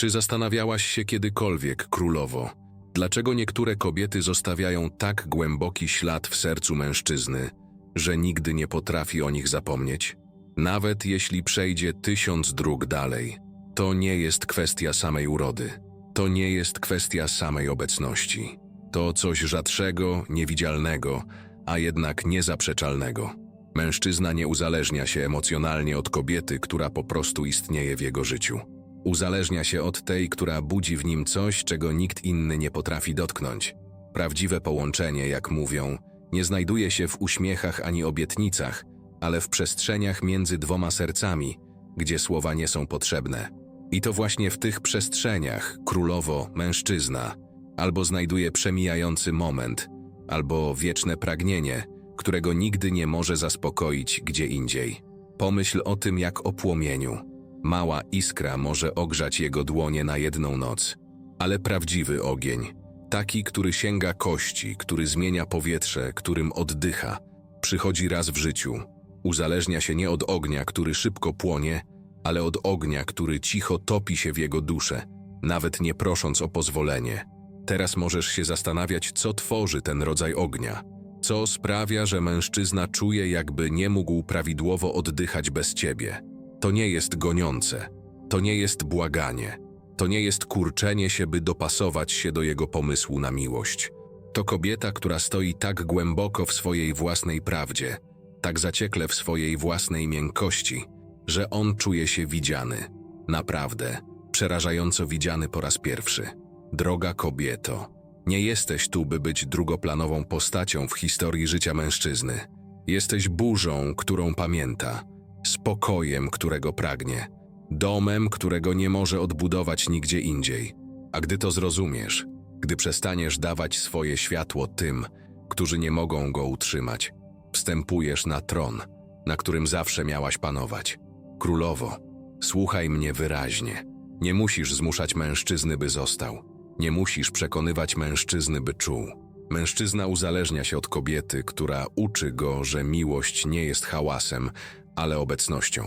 Czy zastanawiałaś się kiedykolwiek, królowo, dlaczego niektóre kobiety zostawiają tak głęboki ślad w sercu mężczyzny, że nigdy nie potrafi o nich zapomnieć? Nawet jeśli przejdzie tysiąc dróg dalej, to nie jest kwestia samej urody. To nie jest kwestia samej obecności. To coś rzadszego, niewidzialnego, a jednak niezaprzeczalnego. Mężczyzna nie uzależnia się emocjonalnie od kobiety, która po prostu istnieje w jego życiu. Uzależnia się od tej, która budzi w nim coś, czego nikt inny nie potrafi dotknąć. Prawdziwe połączenie, jak mówią, nie znajduje się w uśmiechach ani obietnicach, ale w przestrzeniach między dwoma sercami, gdzie słowa nie są potrzebne. I to właśnie w tych przestrzeniach królowo mężczyzna albo znajduje przemijający moment, albo wieczne pragnienie, którego nigdy nie może zaspokoić gdzie indziej. Pomyśl o tym jak o płomieniu. Mała iskra może ogrzać jego dłonie na jedną noc, ale prawdziwy ogień, taki, który sięga kości, który zmienia powietrze, którym oddycha, przychodzi raz w życiu. Uzależnia się nie od ognia, który szybko płonie, ale od ognia, który cicho topi się w jego duszę, nawet nie prosząc o pozwolenie. Teraz możesz się zastanawiać, co tworzy ten rodzaj ognia. Co sprawia, że mężczyzna czuje, jakby nie mógł prawidłowo oddychać bez ciebie. To nie jest goniące, to nie jest błaganie, to nie jest kurczenie się, by dopasować się do jego pomysłu na miłość. To kobieta, która stoi tak głęboko w swojej własnej prawdzie, tak zaciekle w swojej własnej miękkości, że on czuje się widziany. Naprawdę, przerażająco widziany po raz pierwszy. Droga kobieto, nie jesteś tu, by być drugoplanową postacią w historii życia mężczyzny. Jesteś burzą, którą pamięta, spokojem, którego pragnie, domem, którego nie może odbudować nigdzie indziej. A gdy to zrozumiesz, gdy przestaniesz dawać swoje światło tym, którzy nie mogą go utrzymać, wstępujesz na tron, na którym zawsze miałaś panować. Królowo, słuchaj mnie wyraźnie. Nie musisz zmuszać mężczyzny, by został. Nie musisz przekonywać mężczyzny, by czuł. Mężczyzna uzależnia się od kobiety, która uczy go, że miłość nie jest hałasem, ale obecnością.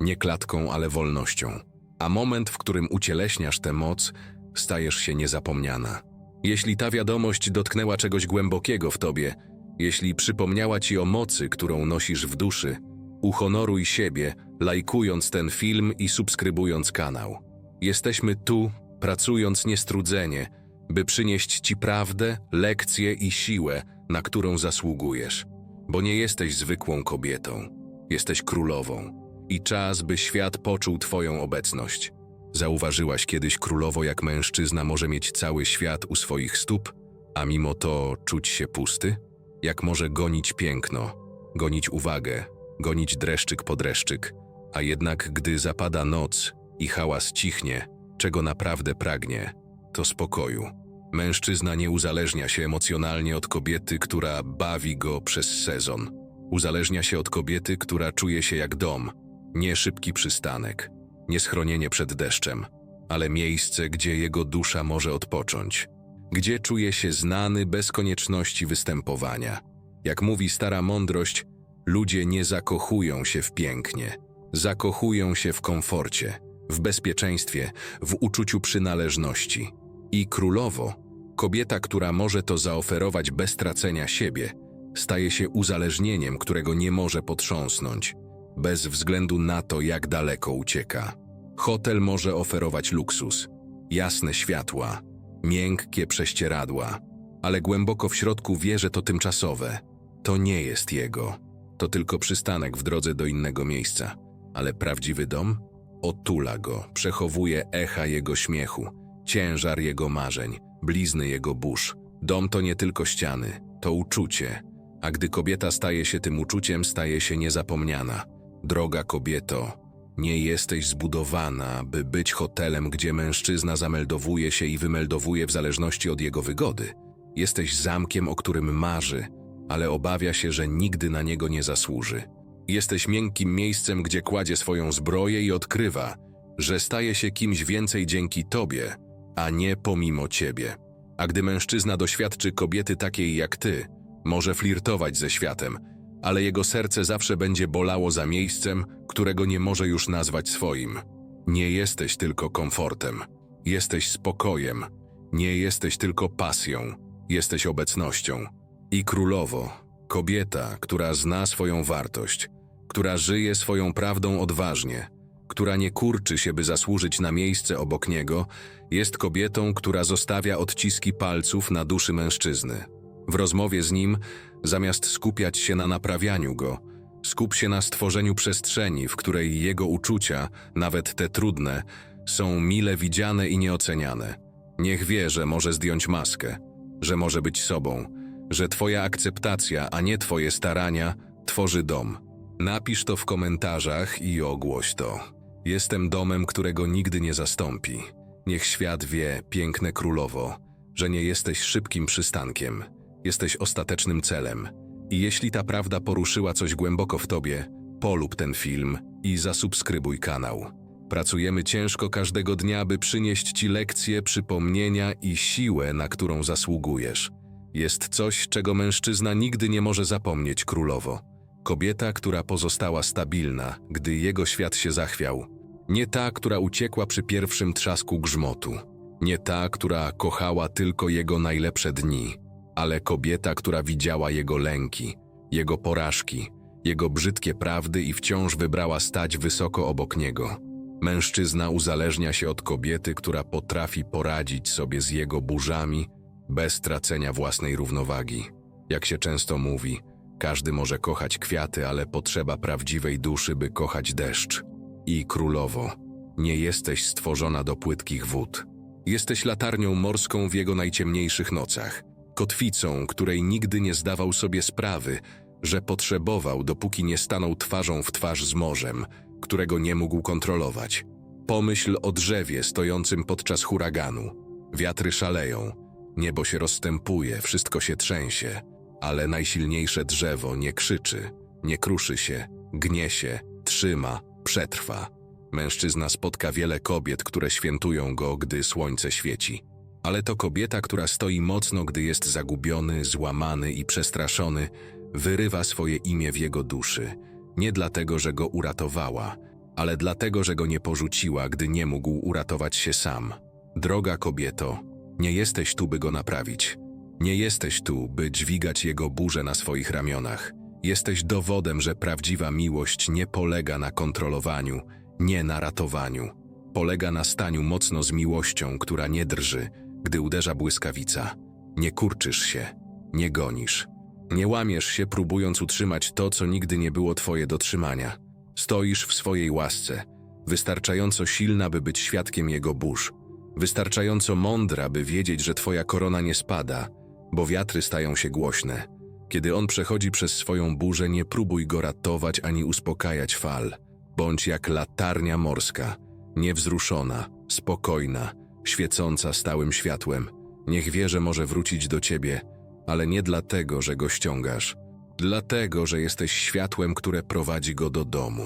Nie klatką, ale wolnością. A moment, w którym ucieleśniasz tę moc, stajesz się niezapomniana. Jeśli ta wiadomość dotknęła czegoś głębokiego w tobie, jeśli przypomniała ci o mocy, którą nosisz w duszy, uhonoruj siebie, lajkując ten film i subskrybując kanał. Jesteśmy tu, pracując niestrudzenie, by przynieść Ci prawdę, lekcję i siłę, na którą zasługujesz. Bo nie jesteś zwykłą kobietą, jesteś królową i czas, by świat poczuł Twoją obecność. Zauważyłaś kiedyś królowo, jak mężczyzna może mieć cały świat u swoich stóp, a mimo to czuć się pusty? Jak może gonić piękno, gonić uwagę, gonić dreszczyk po dreszczyk, a jednak gdy zapada noc i hałas cichnie, czego naprawdę pragnie, to spokoju. Mężczyzna nie uzależnia się emocjonalnie od kobiety, która bawi go przez sezon. Uzależnia się od kobiety, która czuje się jak dom, nie szybki przystanek, nie schronienie przed deszczem, ale miejsce, gdzie jego dusza może odpocząć, gdzie czuje się znany bez konieczności występowania. Jak mówi stara mądrość, ludzie nie zakochują się w pięknie, zakochują się w komforcie w bezpieczeństwie, w uczuciu przynależności. I królowo, kobieta, która może to zaoferować bez tracenia siebie, staje się uzależnieniem, którego nie może potrząsnąć, bez względu na to, jak daleko ucieka. Hotel może oferować luksus, jasne światła, miękkie prześcieradła, ale głęboko w środku wie, że to tymczasowe. To nie jest jego. To tylko przystanek w drodze do innego miejsca. Ale prawdziwy dom? Otula go, przechowuje echa jego śmiechu, ciężar jego marzeń, blizny jego burz. Dom to nie tylko ściany, to uczucie, a gdy kobieta staje się tym uczuciem, staje się niezapomniana. Droga kobieto, nie jesteś zbudowana, by być hotelem, gdzie mężczyzna zameldowuje się i wymeldowuje w zależności od jego wygody. Jesteś zamkiem, o którym marzy, ale obawia się, że nigdy na niego nie zasłuży. Jesteś miękkim miejscem, gdzie kładzie swoją zbroję i odkrywa, że staje się kimś więcej dzięki tobie, a nie pomimo ciebie. A gdy mężczyzna doświadczy kobiety takiej jak ty, może flirtować ze światem, ale jego serce zawsze będzie bolało za miejscem, którego nie może już nazwać swoim. Nie jesteś tylko komfortem. Jesteś spokojem. Nie jesteś tylko pasją. Jesteś obecnością. I królowo, kobieta, która zna swoją wartość, która żyje swoją prawdą odważnie, która nie kurczy się, by zasłużyć na miejsce obok niego, jest kobietą, która zostawia odciski palców na duszy mężczyzny. W rozmowie z nim, zamiast skupiać się na naprawianiu go, skup się na stworzeniu przestrzeni, w której jego uczucia, nawet te trudne, są mile widziane i nieoceniane. Niech wie, że może zdjąć maskę, że może być sobą, że Twoja akceptacja, a nie Twoje starania, tworzy dom. Napisz to w komentarzach i ogłoś to. Jestem domem, którego nigdy nie zastąpi. Niech świat wie, piękne królowo, że nie jesteś szybkim przystankiem. Jesteś ostatecznym celem. I jeśli ta prawda poruszyła coś głęboko w tobie, polub ten film i zasubskrybuj kanał. Pracujemy ciężko każdego dnia, by przynieść ci lekcje, przypomnienia i siłę, na którą zasługujesz. Jest coś, czego mężczyzna nigdy nie może zapomnieć królowo. Kobieta, która pozostała stabilna, gdy jego świat się zachwiał. Nie ta, która uciekła przy pierwszym trzasku grzmotu. Nie ta, która kochała tylko jego najlepsze dni, ale kobieta, która widziała jego lęki, jego porażki, jego brzydkie prawdy i wciąż wybrała stać wysoko obok niego. Mężczyzna uzależnia się od kobiety, która potrafi poradzić sobie z jego burzami bez tracenia własnej równowagi. Jak się często mówi, każdy może kochać kwiaty, ale potrzeba prawdziwej duszy, by kochać deszcz. I królowo, nie jesteś stworzona do płytkich wód. Jesteś latarnią morską w jego najciemniejszych nocach, kotwicą, której nigdy nie zdawał sobie sprawy, że potrzebował, dopóki nie stanął twarzą w twarz z morzem, którego nie mógł kontrolować. Pomyśl o drzewie stojącym podczas huraganu. Wiatry szaleją, niebo się rozstępuje, wszystko się trzęsie, ale najsilniejsze drzewo nie krzyczy, nie kruszy się, gnie się, trzyma, przetrwa. Mężczyzna spotka wiele kobiet, które świętują go, gdy słońce świeci. Ale to kobieta, która stoi mocno, gdy jest zagubiony, złamany i przestraszony, wyrywa swoje imię w jego duszy. Nie dlatego, że go uratowała, ale dlatego, że go nie porzuciła, gdy nie mógł uratować się sam. Droga kobieto, nie jesteś tu, by go naprawić. Nie jesteś tu, by dźwigać jego burzę na swoich ramionach. Jesteś dowodem, że prawdziwa miłość nie polega na kontrolowaniu, nie na ratowaniu. Polega na staniu mocno z miłością, która nie drży, gdy uderza błyskawica. Nie kurczysz się, nie gonisz. Nie łamiesz się, próbując utrzymać to, co nigdy nie było twoje do trzymania. Stoisz w swojej łasce, wystarczająco silna, by być świadkiem jego burz, wystarczająco mądra, by wiedzieć, że twoja korona nie spada, bo wiatry stają się głośne. Kiedy on przechodzi przez swoją burzę, nie próbuj go ratować ani uspokajać fal. Bądź jak latarnia morska, niewzruszona, spokojna, świecąca stałym światłem. Niech wie, że może wrócić do ciebie, ale nie dlatego, że go ściągasz. Dlatego, że jesteś światłem, które prowadzi go do domu.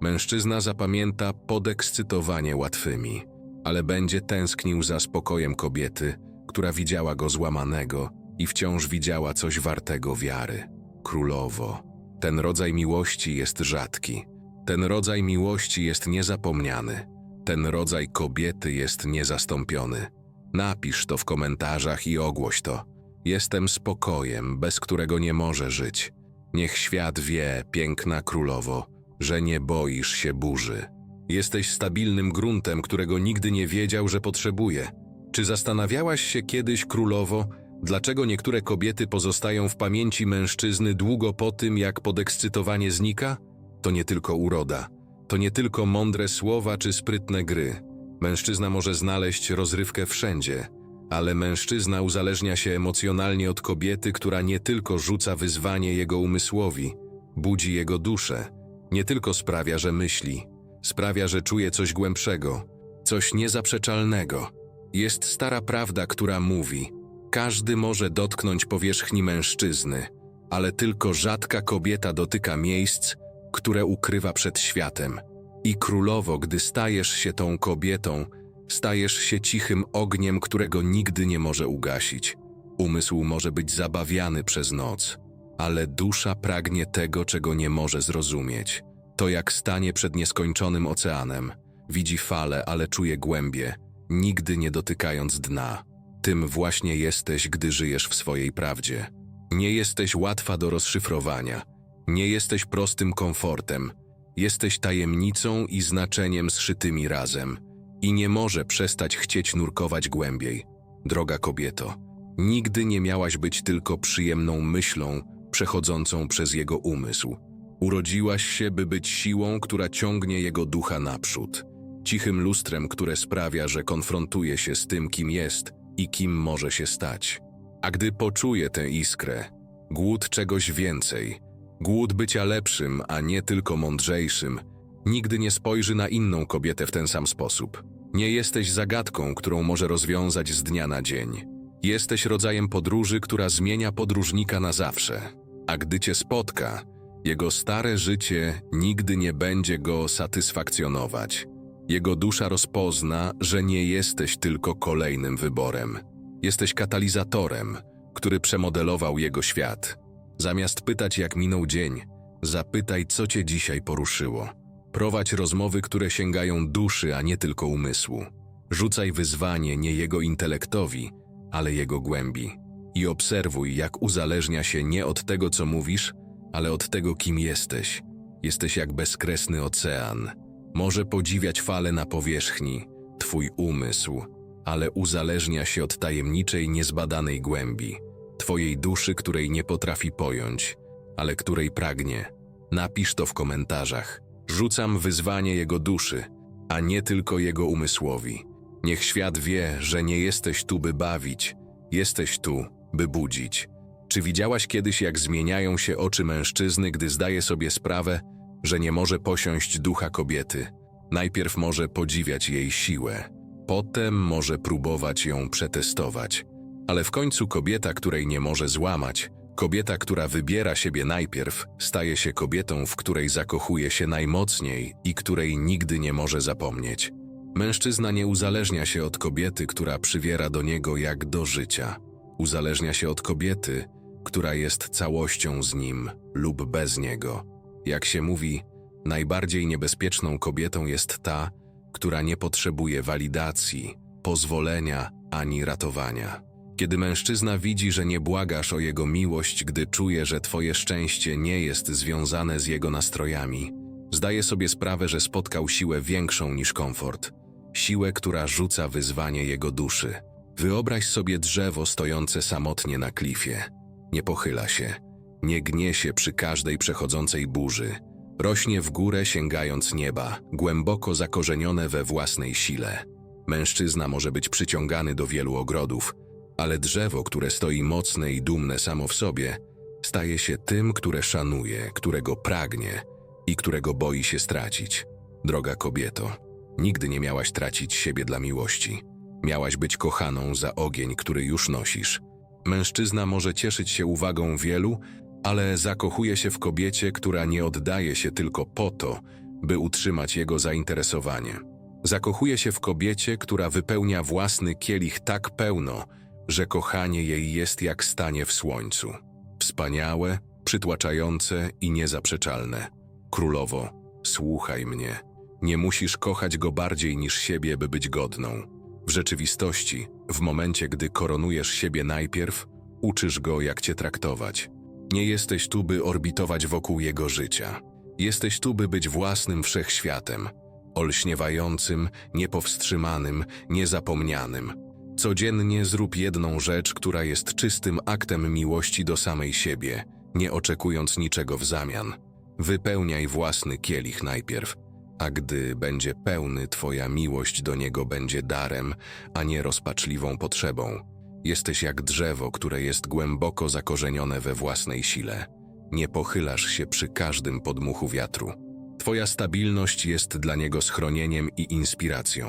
Mężczyzna zapamięta podekscytowanie łatwymi, ale będzie tęsknił za spokojem kobiety, która widziała go złamanego i wciąż widziała coś wartego wiary. Królowo, ten rodzaj miłości jest rzadki. Ten rodzaj miłości jest niezapomniany. Ten rodzaj kobiety jest niezastąpiony. Napisz to w komentarzach i ogłoś to. Jestem spokojem, bez którego nie może żyć. Niech świat wie, piękna królowo, że nie boisz się burzy. Jesteś stabilnym gruntem, którego nigdy nie wiedział, że potrzebuje. Czy zastanawiałaś się kiedyś, królowo, dlaczego niektóre kobiety pozostają w pamięci mężczyzny długo po tym, jak podekscytowanie znika? To nie tylko uroda, to nie tylko mądre słowa czy sprytne gry. Mężczyzna może znaleźć rozrywkę wszędzie, ale mężczyzna uzależnia się emocjonalnie od kobiety, która nie tylko rzuca wyzwanie jego umysłowi, budzi jego duszę, nie tylko sprawia, że myśli, sprawia, że czuje coś głębszego, coś niezaprzeczalnego. Jest stara prawda, która mówi: każdy może dotknąć powierzchni mężczyzny, ale tylko rzadka kobieta dotyka miejsc, które ukrywa przed światem. I królowo, gdy stajesz się tą kobietą, stajesz się cichym ogniem, którego nigdy nie może ugasić. Umysł może być zabawiany przez noc, ale dusza pragnie tego, czego nie może zrozumieć. To jak stanie przed nieskończonym oceanem. Widzi fale, ale czuje głębie. nigdy nie dotykając dna. Tym właśnie jesteś, gdy żyjesz w swojej prawdzie. Nie jesteś łatwa do rozszyfrowania. Nie jesteś prostym komfortem. Jesteś tajemnicą i znaczeniem zszytymi razem. I nie może przestać chcieć nurkować głębiej. Droga kobieto, nigdy nie miałaś być tylko przyjemną myślą przechodzącą przez jego umysł. Urodziłaś się, by być siłą, która ciągnie jego ducha naprzód. Cichym lustrem, które sprawia, że konfrontuje się z tym, kim jest i kim może się stać. A gdy poczuje tę iskrę, głód czegoś więcej, głód bycia lepszym, a nie tylko mądrzejszym, nigdy nie spojrzy na inną kobietę w ten sam sposób. Nie jesteś zagadką, którą może rozwiązać z dnia na dzień. Jesteś rodzajem podróży, która zmienia podróżnika na zawsze. A gdy cię spotka, jego stare życie nigdy nie będzie go satysfakcjonować. Jego dusza rozpozna, że nie jesteś tylko kolejnym wyborem. Jesteś katalizatorem, który przemodelował jego świat. Zamiast pytać, jak minął dzień, zapytaj, co cię dzisiaj poruszyło. Prowadź rozmowy, które sięgają duszy, a nie tylko umysłu. Rzucaj wyzwanie nie jego intelektowi, ale jego głębi. I obserwuj, jak uzależnia się nie od tego, co mówisz, ale od tego, kim jesteś. Jesteś jak bezkresny ocean. Może podziwiać fale na powierzchni, twój umysł, ale uzależnia się od tajemniczej, niezbadanej głębi, twojej duszy, której nie potrafi pojąć, ale której pragnie. Napisz to w komentarzach. Rzucam wyzwanie jego duszy, a nie tylko jego umysłowi. Niech świat wie, że nie jesteś tu, by bawić, jesteś tu, by budzić. Czy widziałaś kiedyś, jak zmieniają się oczy mężczyzny, gdy zdaje sobie sprawę, że nie może posiąść ducha kobiety? Najpierw może podziwiać jej siłę, potem może próbować ją przetestować. Ale w końcu kobieta, której nie może złamać, kobieta, która wybiera siebie najpierw, staje się kobietą, w której zakochuje się najmocniej i której nigdy nie może zapomnieć. Mężczyzna nie uzależnia się od kobiety, która przywiera do niego jak do życia. Uzależnia się od kobiety, która jest całością z nim lub bez niego. Jak się mówi, najbardziej niebezpieczną kobietą jest ta, która nie potrzebuje walidacji, pozwolenia ani ratowania. Kiedy mężczyzna widzi, że nie błagasz o jego miłość, gdy czuje, że twoje szczęście nie jest związane z jego nastrojami, zdaje sobie sprawę, że spotkał siłę większą niż komfort. Siłę, która rzuca wyzwanie jego duszy. Wyobraź sobie drzewo stojące samotnie na klifie. Nie pochyla się, nie gnie się przy każdej przechodzącej burzy. Rośnie w górę sięgając nieba, głęboko zakorzenione we własnej sile. Mężczyzna może być przyciągany do wielu ogrodów, ale drzewo, które stoi mocne i dumne samo w sobie, staje się tym, które szanuje, którego pragnie i którego boi się stracić. Droga kobieto, nigdy nie miałaś tracić siebie dla miłości. Miałaś być kochaną za ogień, który już nosisz. Mężczyzna może cieszyć się uwagą wielu, ale zakochuje się w kobiecie, która nie oddaje się tylko po to, by utrzymać jego zainteresowanie. Zakochuje się w kobiecie, która wypełnia własny kielich tak pełno, że kochanie jej jest jak stanie w słońcu. Wspaniałe, przytłaczające i niezaprzeczalne. Królowo, słuchaj mnie. Nie musisz kochać go bardziej niż siebie, by być godną. W rzeczywistości, w momencie, gdy koronujesz siebie najpierw, uczysz go, jak cię traktować. Nie jesteś tu, by orbitować wokół jego życia. Jesteś tu, by być własnym wszechświatem, olśniewającym, niepowstrzymanym, niezapomnianym. Codziennie zrób jedną rzecz, która jest czystym aktem miłości do samej siebie, nie oczekując niczego w zamian. Wypełniaj własny kielich najpierw, a gdy będzie pełny, Twoja miłość do niego będzie darem, a nie rozpaczliwą potrzebą. Jesteś jak drzewo, które jest głęboko zakorzenione we własnej sile. Nie pochylasz się przy każdym podmuchu wiatru. Twoja stabilność jest dla niego schronieniem i inspiracją.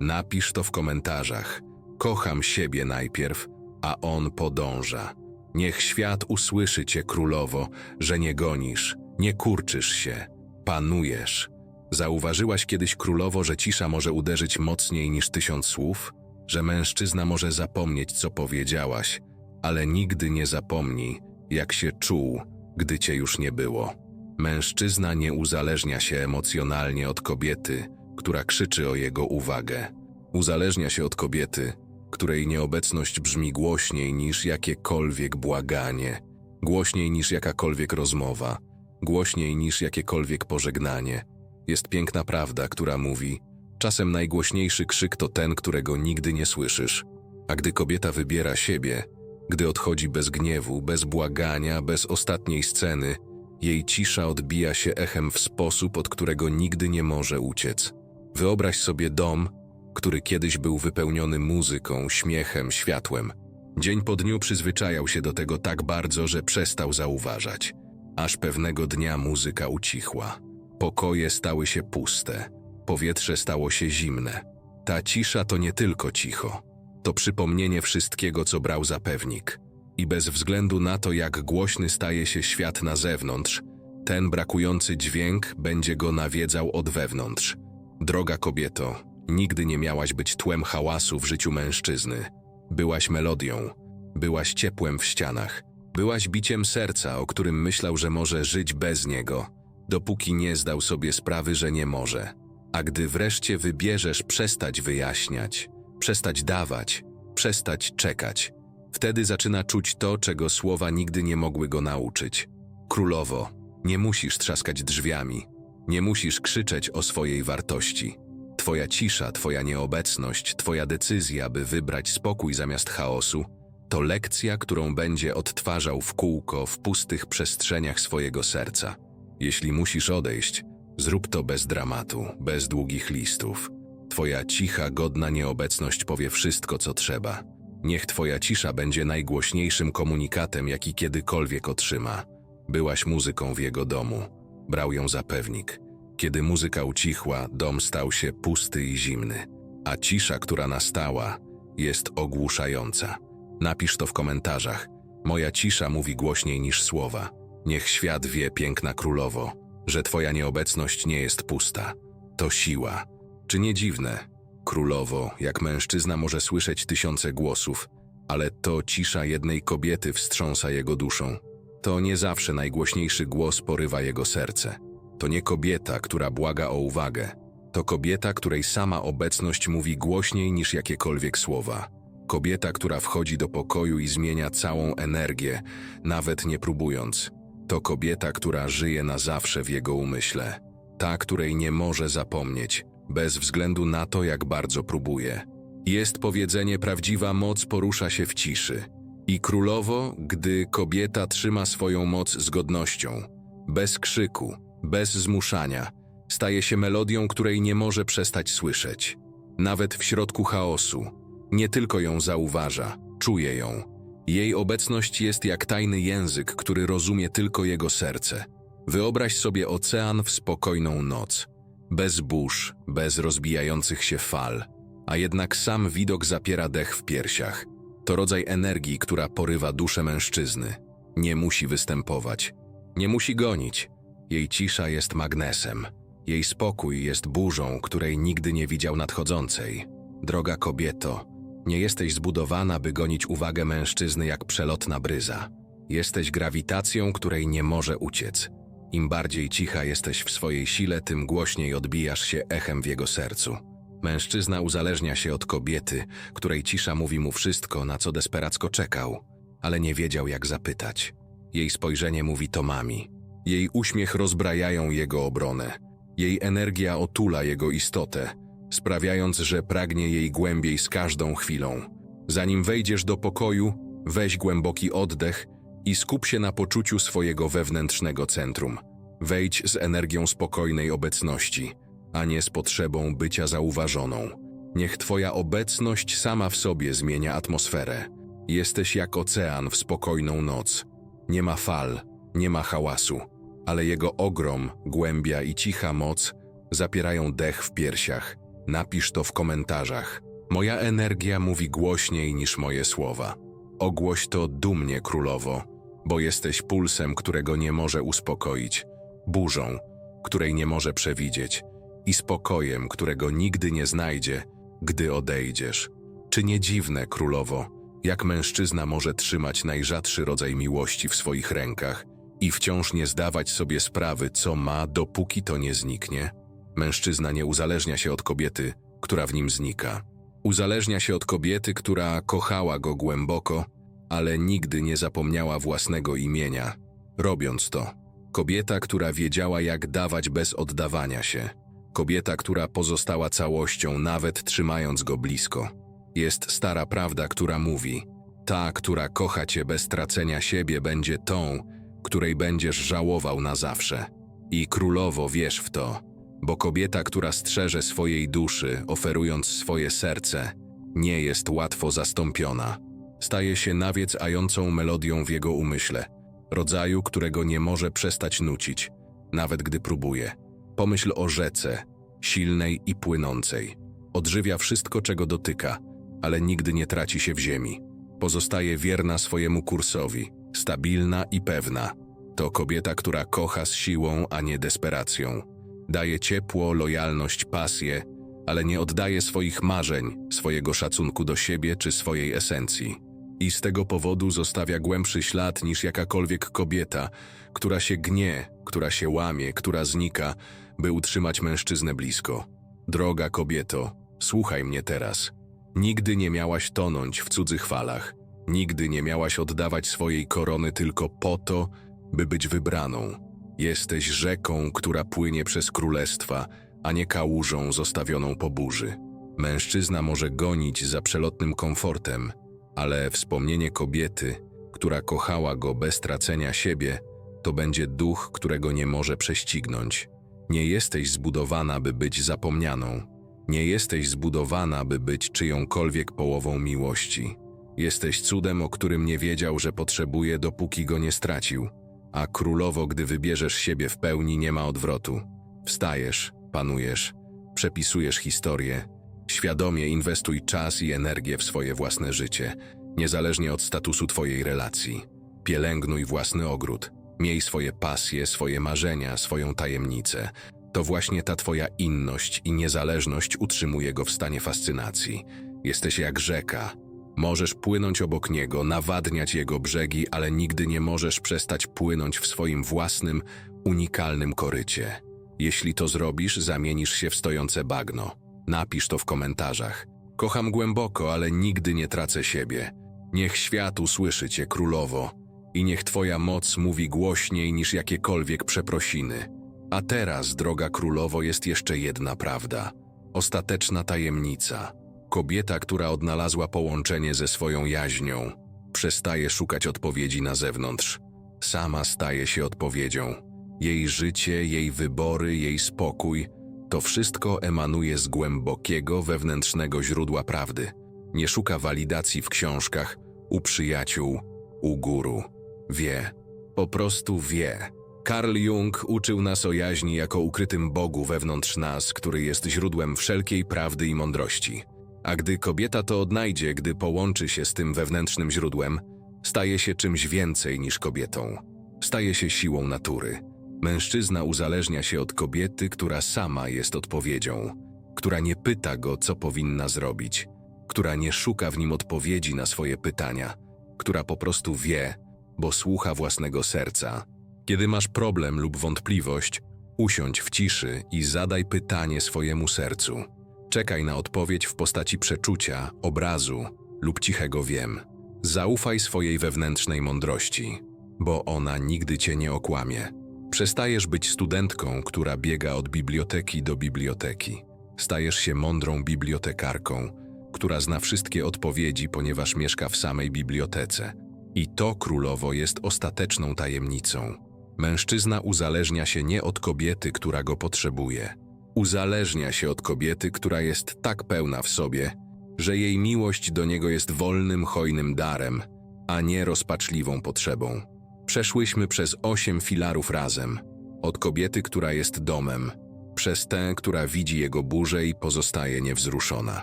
Napisz to w komentarzach. Kocham siebie najpierw, a on podąża. Niech świat usłyszy cię, królowo, że nie gonisz, nie kurczysz się, panujesz. Zauważyłaś kiedyś, królowo, że cisza może uderzyć mocniej niż tysiąc słów? Że mężczyzna może zapomnieć, co powiedziałaś, ale nigdy nie zapomni, jak się czuł, gdy cię już nie było. Mężczyzna nie uzależnia się emocjonalnie od kobiety, która krzyczy o jego uwagę. Uzależnia się od kobiety, której nieobecność brzmi głośniej niż jakiekolwiek błaganie, głośniej niż jakakolwiek rozmowa, głośniej niż jakiekolwiek pożegnanie. Jest piękna prawda, która mówi: czasem najgłośniejszy krzyk to ten, którego nigdy nie słyszysz. A gdy kobieta wybiera siebie, gdy odchodzi bez gniewu, bez błagania, bez ostatniej sceny, jej cisza odbija się echem w sposób, od którego nigdy nie może uciec. Wyobraź sobie dom, który kiedyś był wypełniony muzyką, śmiechem, światłem. Dzień po dniu przyzwyczajał się do tego tak bardzo, że przestał zauważać. Aż pewnego dnia muzyka ucichła. Pokoje stały się puste, powietrze stało się zimne. Ta cisza to nie tylko cicho, to przypomnienie wszystkiego, co brał za pewnik. I bez względu na to, jak głośny staje się świat na zewnątrz, ten brakujący dźwięk będzie go nawiedzał od wewnątrz. Droga kobieto, nigdy nie miałaś być tłem hałasu w życiu mężczyzny. Byłaś melodią, byłaś ciepłem w ścianach, byłaś biciem serca, o którym myślał, że może żyć bez niego, dopóki nie zdał sobie sprawy, że nie może. A gdy wreszcie wybierzesz przestać wyjaśniać, przestać dawać, przestać czekać, wtedy zaczyna czuć to, czego słowa nigdy nie mogły go nauczyć. Królowo, nie musisz trzaskać drzwiami, nie musisz krzyczeć o swojej wartości. Twoja cisza, Twoja nieobecność, Twoja decyzja, by wybrać spokój zamiast chaosu, to lekcja, którą będzie odtwarzał w kółko w pustych przestrzeniach swojego serca. Jeśli musisz odejść, zrób to bez dramatu, bez długich listów. Twoja cicha, godna nieobecność powie wszystko, co trzeba. Niech Twoja cisza będzie najgłośniejszym komunikatem, jaki kiedykolwiek otrzyma. Byłaś muzyką w jego domu. Brał ją za pewnik. Kiedy muzyka ucichła, dom stał się pusty i zimny, a cisza, która nastała, jest ogłuszająca. Napisz to w komentarzach. Moja cisza mówi głośniej niż słowa. Niech świat wie, piękna królowo, że twoja nieobecność nie jest pusta. To siła. Czy nie dziwne? Królowo, jak mężczyzna może słyszeć tysiące głosów, ale to cisza jednej kobiety wstrząsa jego duszą. To nie zawsze najgłośniejszy głos porywa jego serce. To nie kobieta, która błaga o uwagę. To kobieta, której sama obecność mówi głośniej niż jakiekolwiek słowa. Kobieta, która wchodzi do pokoju i zmienia całą energię, nawet nie próbując. To kobieta, która żyje na zawsze w jego umyśle. Ta, której nie może zapomnieć, bez względu na to, jak bardzo próbuje. Jest powiedzenie, prawdziwa moc porusza się w ciszy. I królowo, gdy kobieta trzyma swoją moc z godnością, bez krzyku, bez zmuszania, staje się melodią, której nie może przestać słyszeć. Nawet w środku chaosu, nie tylko ją zauważa, czuje ją. Jej obecność jest jak tajny język, który rozumie tylko jego serce. Wyobraź sobie ocean w spokojną noc, bez burz, bez rozbijających się fal, a jednak sam widok zapiera dech w piersiach. To rodzaj energii, która porywa duszę mężczyzny. Nie musi występować, nie musi gonić. Jej cisza jest magnesem. Jej spokój jest burzą, której nigdy nie widział nadchodzącej. Droga kobieto, nie jesteś zbudowana, by gonić uwagę mężczyzny jak przelotna bryza. Jesteś grawitacją, której nie może uciec. Im bardziej cicha jesteś w swojej sile, tym głośniej odbijasz się echem w jego sercu. Mężczyzna uzależnia się od kobiety, której cisza mówi mu wszystko, na co desperacko czekał, ale nie wiedział jak zapytać. Jej spojrzenie mówi to mami. Jej uśmiech rozbrajają jego obronę. Jej energia otula jego istotę, sprawiając, że pragnie jej głębiej z każdą chwilą. Zanim wejdziesz do pokoju, weź głęboki oddech i skup się na poczuciu swojego wewnętrznego centrum. Wejdź z energią spokojnej obecności, a nie z potrzebą bycia zauważoną. Niech Twoja obecność sama w sobie zmienia atmosferę. Jesteś jak ocean w spokojną noc. Nie ma fal, nie ma hałasu, ale jego ogrom, głębia i cicha moc zapierają dech w piersiach. Napisz to w komentarzach. Moja energia mówi głośniej niż moje słowa. Ogłoś to dumnie, królowo, bo jesteś pulsem, którego nie może uspokoić, burzą, której nie może przewidzieć i spokojem, którego nigdy nie znajdzie, gdy odejdziesz. Czy nie dziwne, królowo, jak mężczyzna może trzymać najrzadszy rodzaj miłości w swoich rękach i wciąż nie zdawać sobie sprawy, co ma, dopóki to nie zniknie? Mężczyzna nie uzależnia się od kobiety, która w nim znika. Uzależnia się od kobiety, która kochała go głęboko, ale nigdy nie zapomniała własnego imienia. Robiąc to, kobieta, która wiedziała, jak dawać bez oddawania się. Kobieta, która pozostała całością, nawet trzymając go blisko. Jest stara prawda, która mówi: Ta, która kocha cię bez tracenia siebie, będzie tą, której będziesz żałował na zawsze. I królowo wierz w to, bo kobieta, która strzeże swojej duszy, oferując swoje serce, nie jest łatwo zastąpiona. Staje się nawiecającą melodią w jego umyśle, rodzaju, którego nie może przestać nucić, nawet gdy próbuje. Pomyśl o rzece, silnej i płynącej. Odżywia wszystko, czego dotyka, ale nigdy nie traci się w ziemi. Pozostaje wierna swojemu kursowi, stabilna i pewna. To kobieta, która kocha z siłą, a nie desperacją. Daje ciepło, lojalność, pasję, ale nie oddaje swoich marzeń, swojego szacunku do siebie czy swojej esencji. I z tego powodu zostawia głębszy ślad niż jakakolwiek kobieta, która się gnie, która się łamie, która znika, by utrzymać mężczyznę blisko. Droga kobieto, słuchaj mnie teraz. Nigdy nie miałaś tonąć w cudzych falach. Nigdy nie miałaś oddawać swojej korony tylko po to, by być wybraną. Jesteś rzeką, która płynie przez królestwa, a nie kałużą zostawioną po burzy. Mężczyzna może gonić za przelotnym komfortem, ale wspomnienie kobiety, która kochała go bez tracenia siebie, to będzie duch, którego nie może prześcignąć. Nie jesteś zbudowana, by być zapomnianą. Nie jesteś zbudowana, by być czyjąkolwiek połową miłości. Jesteś cudem, o którym nie wiedział, że potrzebuje, dopóki go nie stracił. A królowo, gdy wybierzesz siebie w pełni, nie ma odwrotu. Wstajesz, panujesz, przepisujesz historię. Świadomie inwestuj czas i energię w swoje własne życie, niezależnie od statusu twojej relacji. Pielęgnuj własny ogród. Miej swoje pasje, swoje marzenia, swoją tajemnicę. To właśnie ta twoja inność i niezależność utrzymuje go w stanie fascynacji. Jesteś jak rzeka. Możesz płynąć obok niego, nawadniać jego brzegi, ale nigdy nie możesz przestać płynąć w swoim własnym, unikalnym korycie. Jeśli to zrobisz, zamienisz się w stojące bagno. Napisz to w komentarzach. Kocham głęboko, ale nigdy nie tracę siebie. Niech świat usłyszy cię, królowo, i niech twoja moc mówi głośniej niż jakiekolwiek przeprosiny. A teraz, droga królowo, jest jeszcze jedna prawda. Ostateczna tajemnica. Kobieta, która odnalazła połączenie ze swoją jaźnią, przestaje szukać odpowiedzi na zewnątrz. Sama staje się odpowiedzią. Jej życie, jej wybory, jej spokój to wszystko emanuje z głębokiego wewnętrznego źródła prawdy. Nie szuka walidacji w książkach, u przyjaciół, u guru. Wie, po prostu wie. Carl Jung uczył nas o jaźni jako ukrytym Bogu wewnątrz nas, który jest źródłem wszelkiej prawdy i mądrości. A gdy kobieta to odnajdzie, gdy połączy się z tym wewnętrznym źródłem, staje się czymś więcej niż kobietą. Staje się siłą natury. Mężczyzna uzależnia się od kobiety, która sama jest odpowiedzią, która nie pyta go, co powinna zrobić, która nie szuka w nim odpowiedzi na swoje pytania, która po prostu wie, bo słucha własnego serca. Kiedy masz problem lub wątpliwość, usiądź w ciszy i zadaj pytanie swojemu sercu. Czekaj na odpowiedź w postaci przeczucia, obrazu lub cichego wiem. Zaufaj swojej wewnętrznej mądrości, bo ona nigdy cię nie okłamie. Przestajesz być studentką, która biega od biblioteki do biblioteki. Stajesz się mądrą bibliotekarką, która zna wszystkie odpowiedzi, ponieważ mieszka w samej bibliotece. I to królowo jest ostateczną tajemnicą. Mężczyzna uzależnia się nie od kobiety, która go potrzebuje. Uzależnia się od kobiety, która jest tak pełna w sobie, że jej miłość do niego jest wolnym, hojnym darem, a nie rozpaczliwą potrzebą. Przeszłyśmy przez osiem filarów razem. Od kobiety, która jest domem, przez tę, która widzi jego burzę i pozostaje niewzruszona.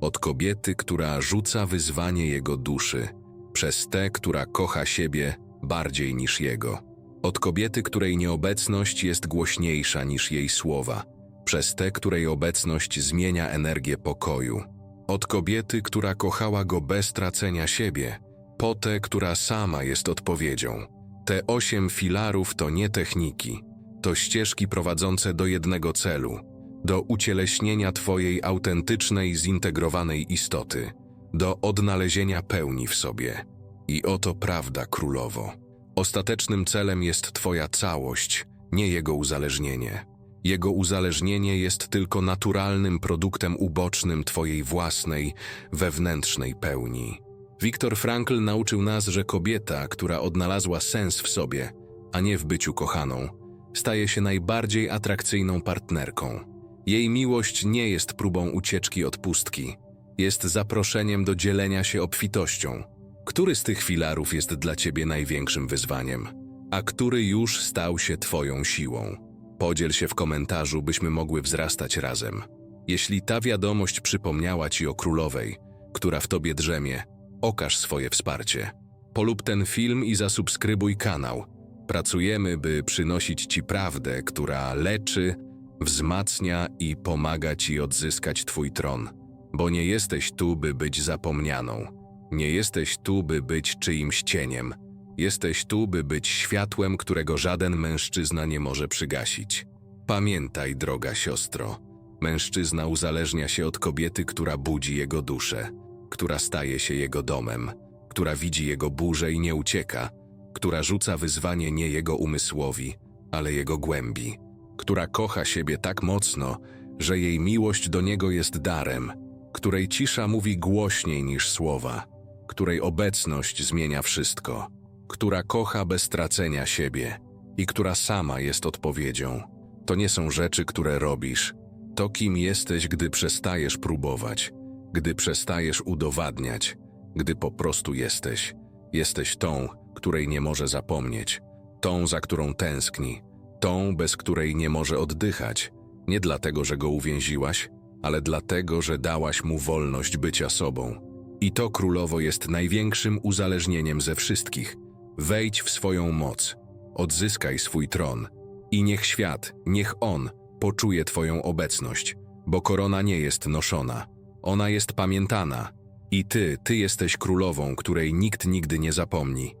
Od kobiety, która rzuca wyzwanie jego duszy, przez tę, która kocha siebie bardziej niż jego. Od kobiety, której nieobecność jest głośniejsza niż jej słowa, przez tę, której obecność zmienia energię pokoju. Od kobiety, która kochała go bez tracenia siebie, po tę, która sama jest odpowiedzią. Te osiem filarów to nie techniki, to ścieżki prowadzące do jednego celu do ucieleśnienia Twojej autentycznej, zintegrowanej istoty, do odnalezienia pełni w sobie. I oto prawda, królowo. Ostatecznym celem jest Twoja całość, nie jego uzależnienie. Jego uzależnienie jest tylko naturalnym produktem ubocznym Twojej własnej, wewnętrznej pełni. Viktor Frankl nauczył nas, że kobieta, która odnalazła sens w sobie, a nie w byciu kochaną, staje się najbardziej atrakcyjną partnerką. Jej miłość nie jest próbą ucieczki od pustki, jest zaproszeniem do dzielenia się obfitością. Który z tych filarów jest dla ciebie największym wyzwaniem, a który już stał się twoją siłą? Podziel się w komentarzu, byśmy mogły wzrastać razem. Jeśli ta wiadomość przypomniała ci o królowej, która w tobie drzemie, okaż swoje wsparcie. Polub ten film i zasubskrybuj kanał. Pracujemy, by przynosić ci prawdę, która leczy, wzmacnia i pomaga ci odzyskać twój tron. Bo nie jesteś tu, by być zapomnianą. Nie jesteś tu, by być czyimś cieniem. Jesteś tu, by być światłem, którego żaden mężczyzna nie może przygasić. Pamiętaj, droga siostro, mężczyzna uzależnia się od kobiety, która budzi jego duszę, która staje się jego domem, która widzi jego burzę i nie ucieka, która rzuca wyzwanie nie jego umysłowi, ale jego głębi, która kocha siebie tak mocno, że jej miłość do niego jest darem, której cisza mówi głośniej niż słowa, której obecność zmienia wszystko, która kocha bez tracenia siebie i która sama jest odpowiedzią. To nie są rzeczy, które robisz, to kim jesteś, gdy przestajesz próbować, gdy przestajesz udowadniać, gdy po prostu jesteś. Jesteś tą, której nie może zapomnieć, tą, za którą tęskni, tą, bez której nie może oddychać, nie dlatego, że go uwięziłaś, ale dlatego, że dałaś mu wolność bycia sobą. I to królowo jest największym uzależnieniem ze wszystkich. Wejdź w swoją moc, odzyskaj swój tron i niech świat, niech on poczuje Twoją obecność, bo korona nie jest noszona, ona jest pamiętana. I Ty, Ty jesteś królową, której nikt nigdy nie zapomni.